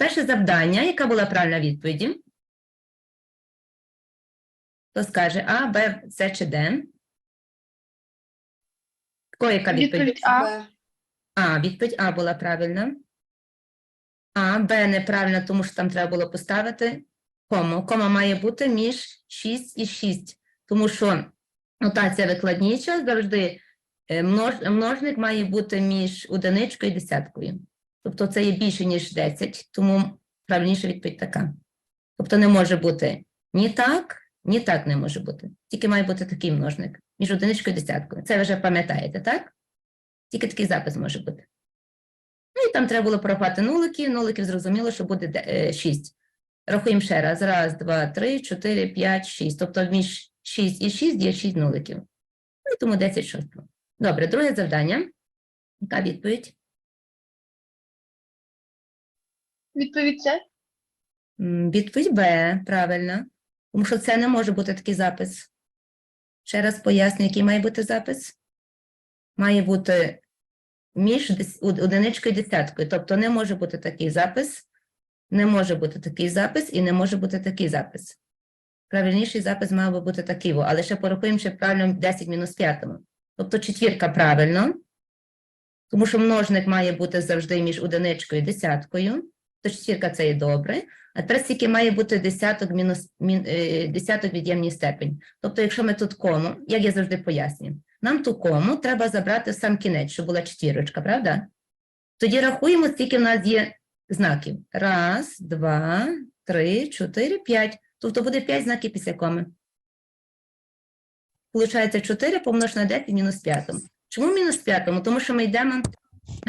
Перше завдання, яка була правильна відповіді? Хто скаже А, Б, С чи Д? Кого яка відповідь? Відповідь А. А, відповідь А була правильна. А, Б неправильно, тому що там треба було поставити кому. Кома має бути між 6 і 6, тому що нотація викладніча завжди е, множ, множник має бути між одиничкою і десяткою. Тобто це є більше, ніж 10, тому правильніша відповідь така. Тобто не може бути ні так, ні так не може бути. Тільки має бути такий множник між одиничкою і десяткою. Це ви вже пам'ятаєте, так? Тільки такий запис може бути. Ну і там треба було порахувати нулики. Нуликів зрозуміло, що буде 6. Рахуємо ще раз. Раз, два, три, чотири, п'ять, шість. Тобто між 6 і 6 є 6 нуликів. Ну і тому 10 шостого. Добре, друге завдання. Яка відповідь? Відповідь С. Відповідь Б, правильно. Тому що це не може бути такий запис. Ще раз поясню, який має бути запис. Має бути між одиничкою і десяткою. Тобто не може бути такий запис, не може бути такий запис і не може бути такий запис. Правильніший запис мав би бути такий, але ще порахуємо ще правильно 10 мінус 5. Тобто четвірка правильно, тому що множник має бути завжди між одиничкою і десяткою. То четвірка це є добре. А тепер скільки має бути десяток мінус мін, е, десяток від'ємній степень. Тобто, якщо ми тут кому, як я завжди пояснюю, нам ту кому треба забрати сам кінець, щоб була четвірочка, правда? Тоді рахуємо, скільки в нас є знаків. Раз, два, три, чотири, п'ять. Тобто буде п'ять знаків після коми. Получається 4 помнож на 10 мінус 5. Чому мінус 5? Тому що ми йдемо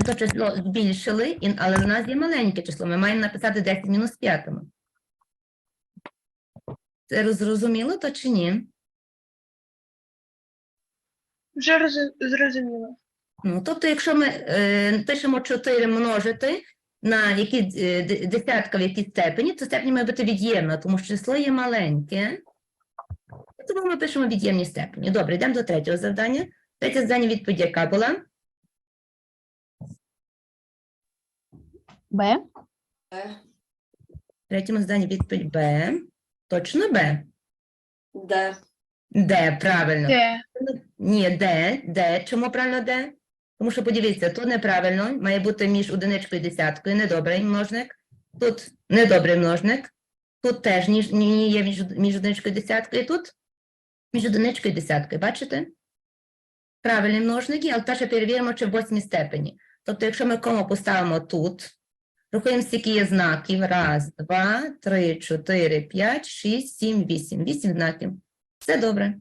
то число збільшили, але в нас є маленьке число. Ми маємо написати 10 мінус 5. Це зрозуміло то чи ні? Вже роз- зрозуміло. Ну, тобто, якщо ми е, пишемо 4 множити на які е, десятка в якій степені, то степені має бути від'ємна, тому що число є маленьке. Тому ми пишемо від'ємні степені. Добре, йдемо до третього завдання. Третє завдання відповідь яка була? Б. Б. Третьому завданні відповідь Б. Точно Б. Д. Д, правильно. Д. Ні, Д, Д. Чому правильно Д? Тому що подивіться, тут неправильно, має бути між одиничкою і десяткою, недобрий множник. Тут недобрий множник. Тут теж ні, ні, ні є між, між одиничкою і десяткою, і тут між одиничкою і десяткою. Бачите? Правильні множники, але перше перевіримо, чи в восьмій степені. Тобто, якщо ми кому поставимо тут, рахуємо, скільки є знаків. Раз, два, три, чотири, п'ять, шість, сім, вісім. Вісім знаків. Все добре.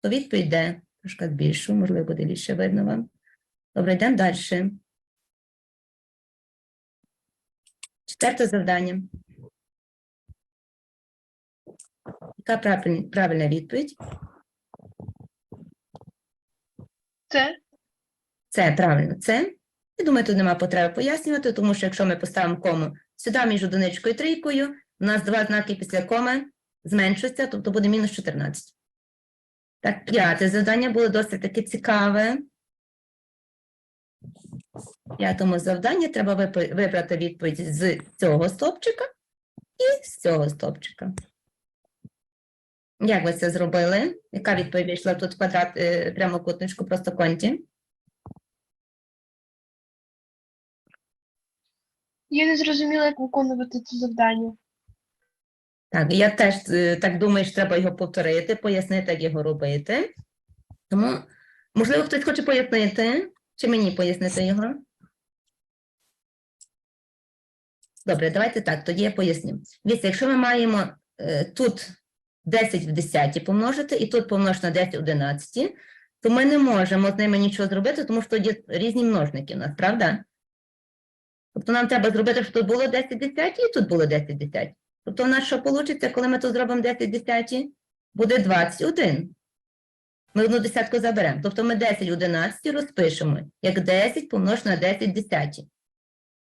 То відповідь Д. Трошки збільшу, можливо, буде більше видно вам. Добре, йдемо далі. Четверте завдання. Яка правиль- правильна відповідь? С. Це правильно, це. Я думаю, тут нема потреби пояснювати, тому що якщо ми поставимо кому сюди між одиничкою і трійкою, у нас два знаки після коми зменшуються, тобто буде мінус 14. Так, п'яте завдання було досить таки цікаве. П'ятому завданні треба вибрати відповідь з цього стовпчика і з цього стовпчика. Як ви це зробили? Яка відповідь вийшла тут в квадрат е, прямокутничку простоконті? Я не зрозуміла, як виконувати це завдання. Так, я теж е, так думаю, що треба його повторити, пояснити, як його робити. Тому, можливо, хтось хоче пояснити, чи мені пояснити його? Добре, давайте так, тоді я поясню. Дивіться, якщо ми маємо е, тут 10 в 10 помножити і тут помножити на 10 в 11, то ми не можемо з ними нічого зробити, тому що є різні множники у нас, правда? Тобто нам треба зробити, щоб тут було 10 в 10 і тут було 10 в 10. Тобто у нас що вийде, коли ми тут зробимо 10 десяті? Буде 21. Ми одну десятку заберемо. Тобто ми 10 11 розпишемо, як 10 помножити на 10 десяті.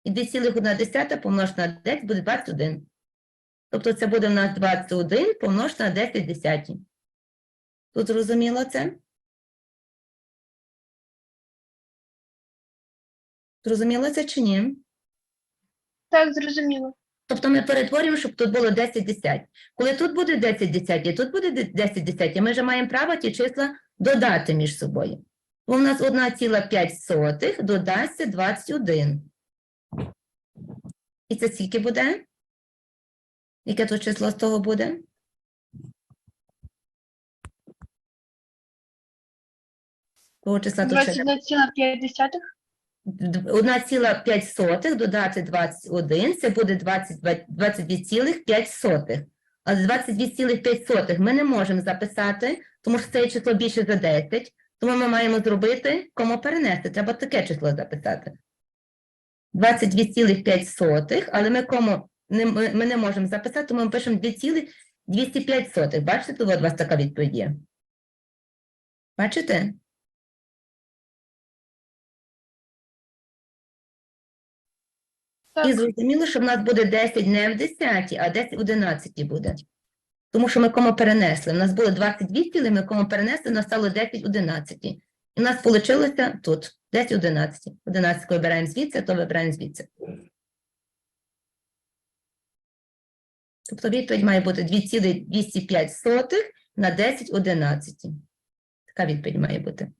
І 2,1 десята помножити на 10 буде 21. Тобто це буде у нас 21 помножити на 10 десяті. Тут зрозуміло це? Зрозуміло це чи ні? Так, зрозуміло. Тобто ми перетворюємо, щоб тут було 10 десять. Коли тут буде 10 десять, і тут буде де- 10 десять, ми вже маємо право ті числа додати між собою. Бо у нас 1,5 додасться 21. І це скільки буде? Яке тут число з того буде? Того числа 21,5. Д- 1,5 додати 21, це буде 22,5. А з 22,5 ми не можемо записати, тому що це число більше за 10, тому ми маємо зробити, кому перенести. Треба таке число записати. 22,5, але ми кому не, ми не можемо записати, тому ми пишемо 2,205. Бачите, тут у вас така відповідь є. Бачите? І зрозуміло, що в нас буде 10 не в 10, а 10 в 11 буде. Тому що ми кому перенесли. У нас було 22 цілі, ми кому перенесли, у нас стало 10 в 11. І у нас вийшло тут 10 в 11. 11 вибираємо звідси, то вибираємо звідси. Тобто відповідь має бути 2,205 на 10 в 11. Така відповідь має бути.